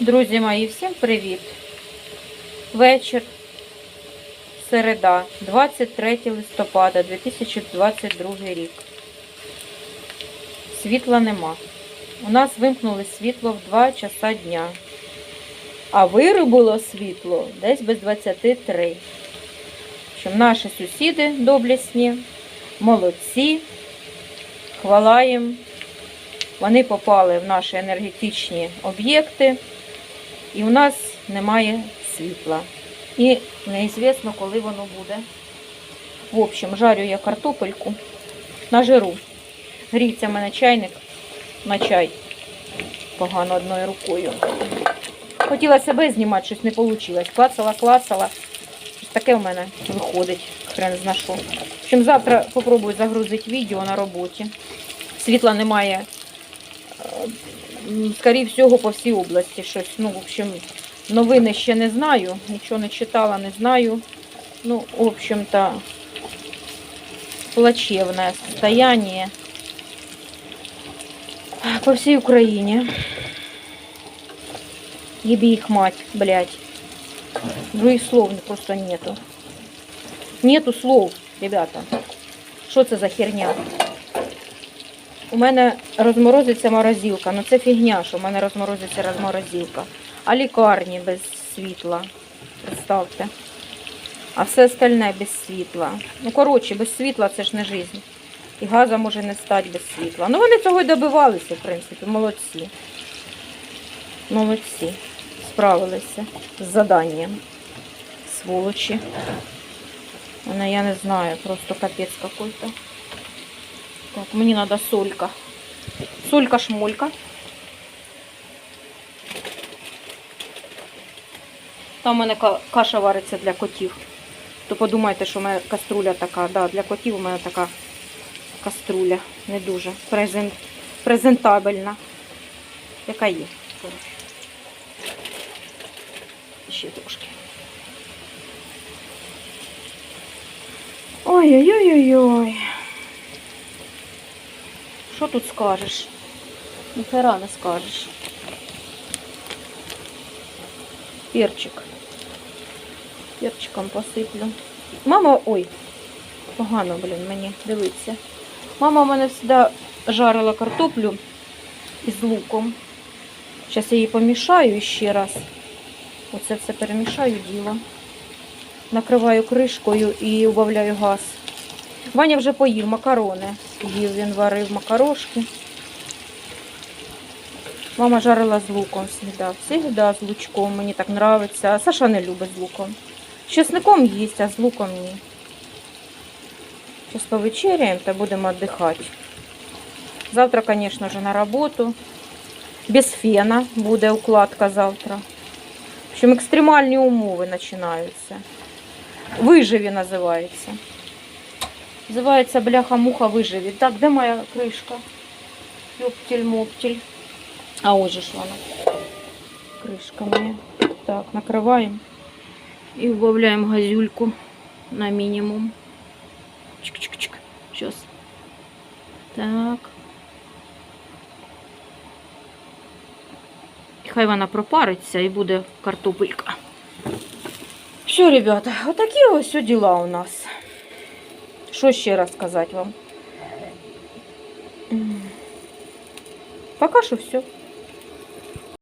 Друзі мої, всім привіт! Вечір, середа, 23 листопада 2022 рік. Світла нема. У нас вимкнули світло в 2 часа дня. А вирубило світло десь без 23. Щоб наші сусіди доблесні, молодці, хвала їм. Вони попали в наші енергетичні об'єкти, і у нас немає світла. І неізвісно, коли воно буде. В общем, жарю я картопельку на жиру. Гріється в мене чайник на чай. Погано одною рукою. Хотіла себе знімати, щось не вийшло. Клацала, клацала. Таке в мене виходить. Хрен зна що. Общем, завтра попробую загрузити відео на роботі. Світла немає скоріше всього, по всій області щось. Ну, в общем, новини ще не знаю, нічого не читала, не знаю. Ну, в общем-то, плачевное состояние по всей Украине. Еби их мать, блядь. Других слов просто нету. Нету слов, ребята. Що це за херня? У мене розморозиться морозилка. Ну це фігня, що в мене розморозиться розморозилка. А лікарні без світла. Представте. А все остальне без світла. Ну, коротше, без світла це ж не життя. І газа може не стати без світла. Ну вони цього й добивалися, в принципі, молодці. Молодці. Справилися з заданням. Сволочі. Вона, я не знаю, просто капець какой-то. Так, мені треба солька. Солька-шмолька. Там у мене каша вариться для котів. То подумайте, що в мене каструля така. Да, для котів у мене така каструля. Не дуже презент... презентабельна. Яка є. Ще трошки. Ой-ой-ой-ой-ой. Що тут скажеш? Ніхера не скажеш. Перчик. Перчиком посиплю. Мама, ой, погано, блін, мені дивиться. Мама в мене завжди жарила картоплю із луком. Зараз я її помішаю ще раз. Оце все перемішаю діло. Накриваю кришкою і убавляю газ. Ваня вже поїв макарони. Їв він варив макарошки. Мама жарила з луком всегда. Всегда з лучком. Мені так подобається. А Саша не любить з луком. З чесником їсть, а з луком ні. Зараз повечеряємо та будемо віддихати. Завтра, звісно ж, на роботу. Без фена буде укладка завтра. В общем, екстремальні умови починаються. Виживі називається. Називається бляха-муха виживі. Так, де моя кришка? Ёптель-моптель. А ось же ж вона. Кришка моя. Так, накриваємо. І вбавляємо газюльку на мінімум. Чик-чик-чик. Щас. Так. І хай вона пропариться і буде картопелька. Все, ребята, отакі ось діла у нас. Що ще раз сказати вам? Поки що все.